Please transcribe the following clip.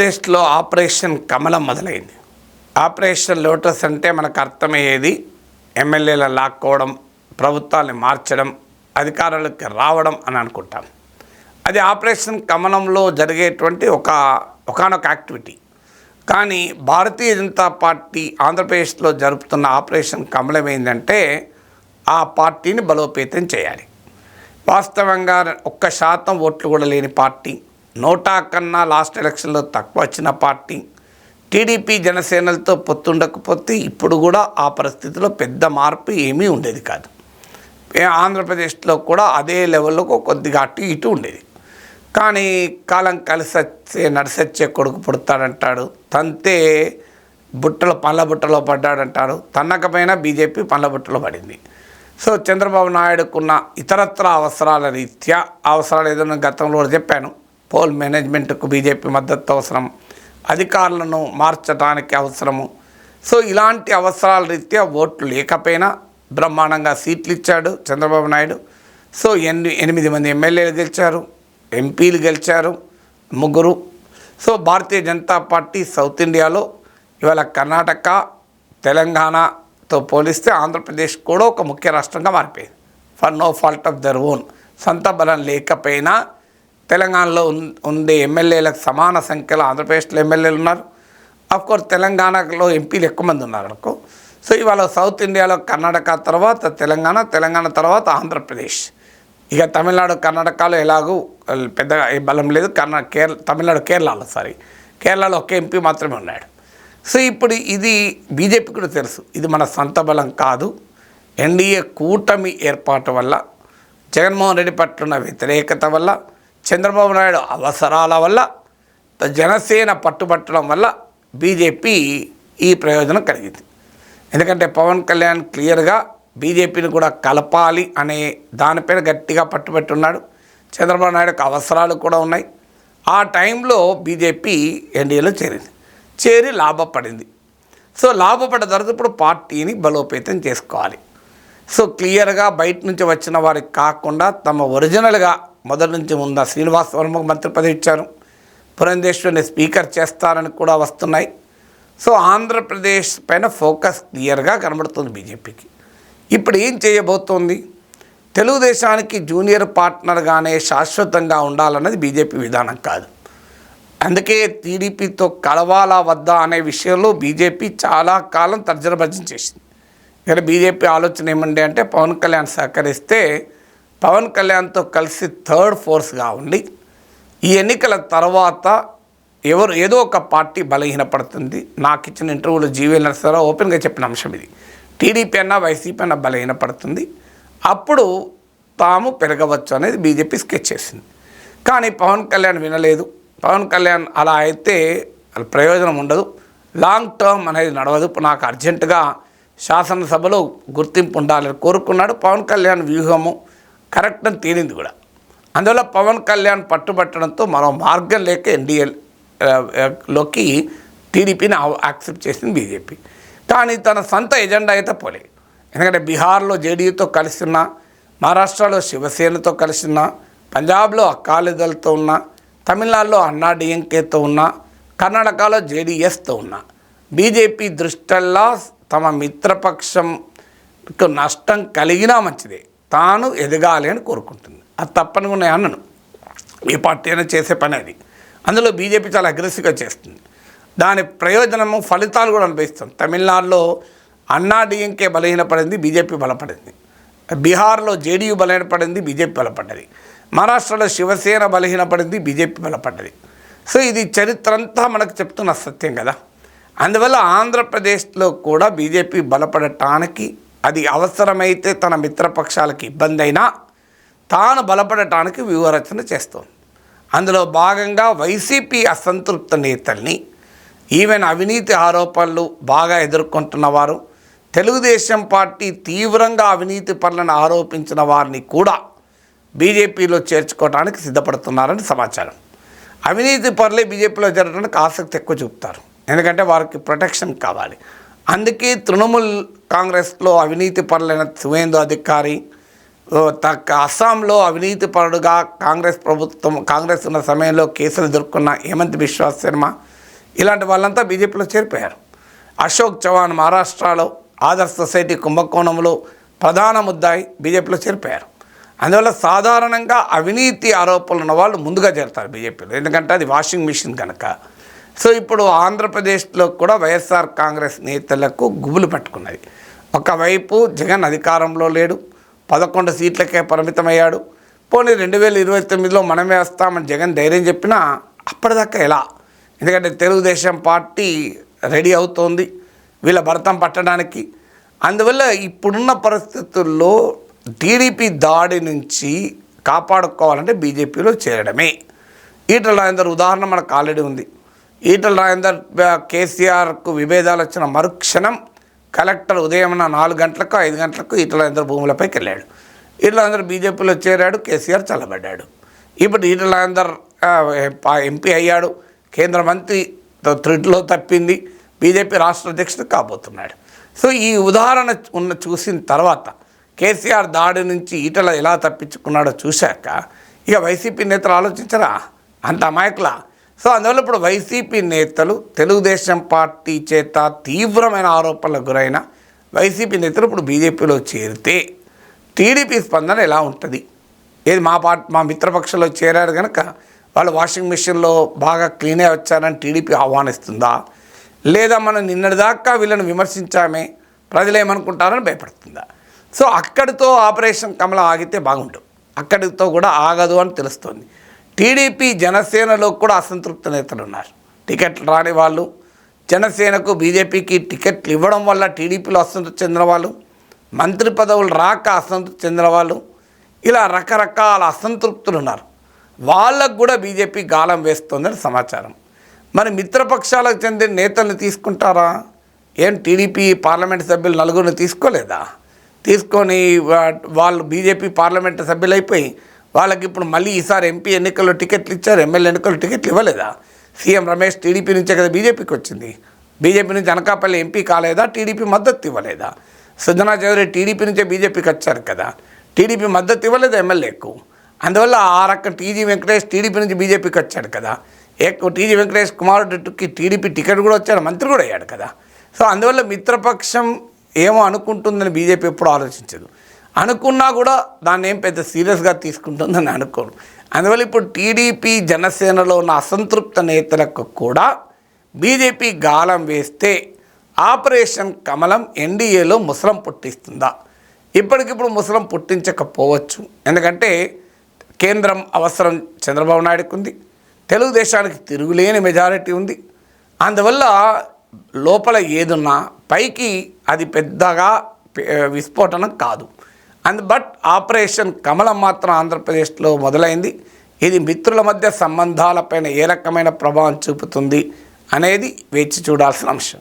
ఆంధ్రప్రదేశ్లో ఆపరేషన్ కమలం మొదలైంది. ఆపరేషన్ లోటస్ అంటే మనకు అర్థమయ్యేది ఎమ్మెల్యేల లాక్కోవడం ప్రభుత్వాన్ని మార్చడం అధికారులకు రావడం అని అనుకుంటాం. అది ఆపరేషన్ కమలంలో జరిగేటువంటి ఒక ఒకనొక యాక్టివిటీ. కానీ భారతీయ జనతా పార్టీ ఆంధ్రప్రదేశ్లో జరుపుతున్న ఆపరేషన్ కమలం ఏంటంటే ఆ పార్టీని బలోపేతం చేయాలి. వాస్తవంగా ఒక్క శాతం ఓట్లు కూడా లేని పార్టీ నోటా కన్నా లాస్ట్ ఎలక్షన్లో తక్కువ వచ్చిన పార్టీ. టీడీపీ జనసేనలతో పొత్తుండకపోతే ఇప్పుడు కూడా ఆ పరిస్థితిలో పెద్ద మార్పు ఏమీ ఉండేది కాదు. ఆంధ్రప్రదేశ్లో కూడా అదే లెవెల్లో కొద్దిగా అటు ఇటు ఉండేది. కానీ కాలం కలిసి వచ్చే నడిసొచ్చే కొడుకు పుడతాడంటాడు. తంతే బుట్టలో పండ్ల బుట్టలో పడ్డాడంటారు. తన్నకపోయినా బీజేపీ పండ్ల బుట్టలో పడింది. సో చంద్రబాబు నాయుడుకున్న ఇతరత్ర అవసరాల రీత్యా అవసరాలు ఏదైనా గతంలో కూడా చెప్పాను. పోల్ మేనేజ్మెంట్కు బీజేపీ మద్దతు అవసరం. అధికారులను మార్చడానికి అవసరము. సో ఇలాంటి అవసరాల రీత్యా ఓట్లు లేకపోయినా బ్రహ్మాండంగా సీట్లు ఇచ్చాడు చంద్రబాబు నాయుడు. సో ఎన్ని ఎనిమిది మంది ఎమ్మెల్యేలు గెలిచారు ఎంపీలు గెలిచారు ముగ్గురు. So Bharatiya Janata party south ఇండియాలో ఇవాళ కర్ణాటక తెలంగాణతో పోలిస్తే ఆంధ్రప్రదేశ్ కూడా ఒక ముఖ్య రాష్ట్రంగా మారిపోయింది. For no fault of their own. సొంత బలం లేకపోయినా తెలంగాణలో ఉండే ఎమ్మెల్యేలకు సమాన సంఖ్యలో ఆంధ్రప్రదేశ్లో ఎమ్మెల్యేలు ఉన్నారు. కోర్స్ తెలంగాణలో ఎంపీలు ఎక్కువ మంది ఉన్నారు అనుకో. సో ఇవాళ సౌత్ ఇండియాలో కర్ణాటక తర్వాత తెలంగాణ తెలంగాణ తర్వాత ఆంధ్రప్రదేశ్. ఇక తమిళనాడు కర్ణాటకలో ఎలాగూ పెద్దగా బలం లేదు. కర్ణా కేరళ తమిళనాడు కేరళలో సారీ కేరళలో ఒకే ఎంపీ మాత్రమే ఉన్నాడు. సో ఇప్పుడు ఇది బీజేపీ కూడా తెలుసు. ఇది మన సొంత బలం కాదు. ఎన్డీఏ కూటమి ఏర్పాటు వల్ల జగన్మోహన్ రెడ్డి పట్ల ఉన్న వ్యతిరేకత వల్ల చంద్రబాబు నాయుడు అవసరాల వల్ల జనసేన పట్టుబట్టడం వల్ల బీజేపీ ఈ ప్రయోజనం కలిగింది. ఎందుకంటే పవన్ కళ్యాణ్ క్లియర్గా బీజేపీని కూడా కలపాలి అనే దానిపైన గట్టిగా పట్టుబట్టి ఉన్నాడు చంద్రబాబు నాయుడుకు అవసరాలు కూడా ఉన్నాయి. ఆ టైంలో బీజేపీ ఎన్డీఏలో చేరింది. చేరి లాభపడింది. సో లాభపడ్డ తర్వాత ఇప్పుడు పార్టీని బలోపేతం చేసుకోవాలి. సో క్లియర్గా బయట నుంచి వచ్చిన వారికి కాకుండా తమ ఒరిజినల్గా మొదటి నుంచి ఉన్న శ్రీనివాస్ వర్మకు మంత్రి పదవి ఇచ్చారు. పురంధేశ్వరిని స్పీకర్ చేస్తారని కూడా వస్తున్నాయి. సో ఆంధ్రప్రదేశ్ పైన ఫోకస్ క్లియర్గా కనబడుతుంది బీజేపీకి. ఇప్పుడు ఏం చేయబోతోంది? తెలుగుదేశానికి జూనియర్ పార్ట్నర్గానే శాశ్వతంగా ఉండాలన్నది బీజేపీ విధానం కాదు. అందుకే టీడీపీతో కలవాలా వద్దా అనే విషయంలో బీజేపీ చాలా కాలం తర్జనభర్జన చేసింది. ఇక్కడ బీజేపీ ఆలోచన ఏమండి అంటే పవన్ కళ్యాణ్ సహకరిస్తే పవన్ కళ్యాణ్తో కలిసి థర్డ్ ఫోర్స్గా ఉండి ఈ ఎన్నికల తర్వాత ఎవరు ఏదో ఒక పార్టీ బలహీనపడుతుంది. నాకు ఇచ్చిన ఇంటర్వ్యూలో జీవీ నరసరావు ఓపెన్గా చెప్పిన అంశం ఇది. టీడీపీ అన్నా వైసీపీ అన్నా బలహీనపడుతుంది. అప్పుడు తాము పెరగవచ్చు అనేది బీజేపీ స్కెచ్ చేసింది. కానీ పవన్ కళ్యాణ్ వినలేదు. పవన్ కళ్యాణ్ అలా అయితే ప్రయోజనం ఉండదు. లాంగ్ టర్మ్ అనేది నడవదు. నాకు అర్జెంటుగా శాసనసభలో గుర్తింపు ఉండాలని కోరుకున్నాడు. పవన్ కళ్యాణ్ వ్యూహము కరెక్ట్ అని తేలింది కూడా. అందువల్ల పవన్ కళ్యాణ్ పట్టుబట్టడంతో మరో మార్గం లేక ఎన్డీఏ లోకి టీడీపీని యాక్సెప్ట్ చేసింది బీజేపీ. కానీ తన సొంత ఎజెండా అయితే పోలే. ఎందుకంటే బీహార్లో జేడీయూతో కలిసి ఉన్న మహారాష్ట్రలో శివసేనతో కలిసి ఉన్న పంజాబ్లో అకాలీదళతో ఉన్న తమిళనాడులో అన్నా డిఎంకేతో ఉన్న కర్ణాటకలో జేడీఎస్తో ఉన్న బీజేపీ దృష్టల్లా తమ మిత్రపక్షంకు నష్టం కలిగినా మంచిదే. తాను ఎదగాలి అని కోరుకుంటుంది. అది తప్పనిగా అన్నను. ఏ పార్టీ అయినా చేసే పని అది. అందులో బీజేపీ చాలా అగ్రెసివ్గా చేస్తుంది. దాని ప్రయోజనము ఫలితాలు కూడా అనుభవిస్తుంది. తమిళనాడులో అన్నా డిఎంకే బలహీనపడింది బీజేపీ బలపడింది. బీహార్లో జేడీయూ బలహీనపడింది బీజేపీ బలపడ్డది. మహారాష్ట్రలో శివసేన బలహీనపడింది బీజేపీ బలపడ్డది. సో ఇది చరిత్ర అంతా మనకు చెప్తున్న సత్యం కదా. అందువల్ల ఆంధ్రప్రదేశ్లో కూడా బీజేపీ బలపడటానికి అది అవసరమైతే తన మిత్రపక్షాలకు ఇబ్బంది అయినా తాను బలపడటానికి వ్యూహరచన చేస్తోంది. అందులో భాగంగా వైసీపీ అసంతృప్త నేతల్ని ఈవెన్ అవినీతి ఆరోపణలు బాగా ఎదుర్కొంటున్న వారు తెలుగుదేశం పార్టీ తీవ్రంగా అవినీతి పనులను ఆరోపించిన వారిని కూడా బీజేపీలో చేర్చుకోవడానికి సిద్ధపడుతున్నారని సమాచారం. అవినీతి పనులే బీజేపీలో జరగడానికి ఆసక్తి ఎక్కువ చూపుతారు. ఎందుకంటే వారికి ప్రొటెక్షన్ కావాలి. అందుకే తృణమూల్ కాంగ్రెస్లో అవినీతి పరులైన శివేందు అధికారి తక్క అస్సాంలో అవినీతి పరుడుగా కాంగ్రెస్ ప్రభుత్వం కాంగ్రెస్ ఉన్న సమయంలో కేసులు దొరుకున్న హేమంత్ బిశ్వాస్ శర్మ ఇలాంటి వాళ్ళంతా బీజేపీలో చేరిపోయారు. అశోక్ చవాన్ మహారాష్ట్రలో ఆదర్శ్ సొసైటీ కుంభకోణంలో ప్రధాన ముద్దాయి బీజేపీలో చేరిపోయారు. అందువల్ల సాధారణంగా అవినీతి ఆరోపణలు ఉన్న వాళ్ళు ముందుగా చేరుతారు బీజేపీలో. ఎందుకంటే అది వాషింగ్ మిషన్ కనుక. సో ఇప్పుడు ఆంధ్రప్రదేశ్లో కూడా వైఎస్ఆర్ కాంగ్రెస్ నేతలకు గుబులు పట్టుకున్నది. ఒకవైపు జగన్ అధికారంలో లేడు పదకొండు సీట్లకే పరిమితమయ్యాడు. పోనీ రెండు వేల ఇరవై తొమ్మిదిలో మనమే వస్తామని జగన్ ధైర్యం చెప్పినా అప్పటిదాకా ఎలా? ఎందుకంటే తెలుగుదేశం పార్టీ రెడీ అవుతోంది వీళ్ళ భరతం పట్టడానికి. అందువల్ల ఇప్పుడున్న పరిస్థితుల్లో టీడీపీ దాడి నుంచి కాపాడుకోవాలంటే బీజేపీలో చేరడమే. ఈటల రాజేందర్ ఉదాహరణ మనకు ఆల్రెడీ ఉంది. ఈటల రాజేందర్ కేసీఆర్కు విభేదాలు వచ్చిన మరుక్షణం కలెక్టర్ ఉదయం నాలుగు గంటలకు ఐదు గంటలకు ఈటల రాజేందర్ భూములపైకి వెళ్ళాడు. ఈటల రాజేందర్ బీజేపీలో చేరాడు కేసీఆర్ చల్లబడ్డాడు. ఇప్పుడు ఈటల రాజేందర్ ఎంపీ అయ్యాడు కేంద్ర మంత్రి త- తప్పింది బీజేపీ రాష్ట్ర అధ్యక్షుడు కాబోతున్నాడు. సో ఈ ఉదాహరణ ఉన్న చూసిన తర్వాత కేసీఆర్ దాడి నుంచి ఈటల ఎలా తప్పించుకున్నాడో చూశాక ఇక వైసీపీ నేతలు ఆలోచించరా? అంత అమాయకులా? సో అందువల్ల ఇప్పుడు వైసీపీ నేతలు తెలుగుదేశం పార్టీ చేత తీవ్రమైన ఆరోపణలకు గురైన వైసీపీ నేతలు ఇప్పుడు బీజేపీలో చేరితే టీడీపీ స్పందన ఎలా ఉంటుంది? ఏది మా పార్టీ మా మిత్రపక్షంలో చేరారు కనుక వాళ్ళు వాషింగ్ మిషన్లో బాగా క్లీనే వచ్చారని టీడీపీ ఆహ్వానిస్తుందా? లేదా మనం నిన్నటిదాకా వీళ్ళని విమర్శించామే ప్రజలు ఏమనుకుంటారని భయపడుతుందా? సో అక్కడితో ఆపరేషన్ కమల ఆగితే బాగుంటుంది అక్కడితో కూడా ఆగదు అని తెలుస్తుంది. టీడీపీ జనసేనలో కూడా అసంతృప్త నేతలు ఉన్నారు. టికెట్లు రాని వాళ్ళు జనసేనకు బీజేపీకి టికెట్లు ఇవ్వడం వల్ల టీడీపీలో అసంతృప్తి చెందిన వాళ్ళు మంత్రి పదవులు రాక అసంతృప్తి చెందిన వాళ్ళు ఇలా రకరకాల అసంతృప్తులు ఉన్నారు. వాళ్ళకు కూడా బీజేపీ గాలం వేస్తోందని సమాచారం. మరి మిత్రపక్షాలకు చెందిన నేతల్ని తీసుకుంటారా? ఏం టీడీపీ పార్లమెంట్ సభ్యులు నలుగురిని తీసుకోలేదా? తీసుకొని వాళ్ళు బీజేపీ పార్లమెంట్ సభ్యులు అయిపోయి వాళ్ళకి ఇప్పుడు మళ్ళీ ఈసారి ఎంపీ ఎన్నికల్లో టికెట్లు ఇచ్చారు ఎమ్మెల్యే ఎన్నికల్లో టికెట్లు ఇవ్వలేదా? సీఎం రమేష్ టీడీపీ నుంచే కదా బీజేపీకి వచ్చింది. బీజేపీ నుంచి అనకాపల్లి ఎంపీ కాలేదా టీడీపీ మద్దతు ఇవ్వలేదా? సుజనా చౌదరి టీడీపీ నుంచే బీజేపీకి వచ్చారు కదా టీడీపీ మద్దతు ఇవ్వలేదు ఎమ్మెల్యేకు. అందువల్ల ఆ రకం టీజీ వెంకటేష్ టీడీపీ నుంచి బీజేపీకి వచ్చాడు కదా. టీజీ వెంకటేష్ కుమారుడికి టీడీపీ టికెట్ కూడా వచ్చాడు మంత్రి కూడా అయ్యాడు కదా. సో అందువల్ల మిత్రపక్షం ఏమో అనుకుంటుందని బీజేపీ ఎప్పుడు ఆలోచించదు. అనుకున్నా కూడా దాన్ని ఏం పెద్ద సీరియస్గా తీసుకుంటుందని అనుకోను అందువల్ల ఇప్పుడు టీడీపీ జనసేనలో ఉన్న అసంతృప్త నేతలకు కూడా బీజేపీ గాలం వేస్తే ఆపరేషన్ కమలం ఎన్డీఏలో ముసలం పుట్టిస్తుందా? ఇప్పటికిప్పుడు ముసలం పుట్టించకపోవచ్చు. ఎందుకంటే కేంద్రం అవసరం చంద్రబాబు నాయుడుకు ఉంది. తెలుగుదేశానికి తిరుగులేని మెజారిటీ ఉంది. అందువల్ల లోపల ఏదున్నా పైకి అది పెద్దగా విస్ఫోటనం కాదు. అండ్ బట్ ఆపరేషన్ కమలం మాత్రం ఆంధ్రప్రదేశ్లో మొదలైంది. ఇది మిత్రుల మధ్య సంబంధాలపైన ఏ రకమైన ప్రభావం చూపుతుంది అనేది వేచి చూడాల్సిన అంశం.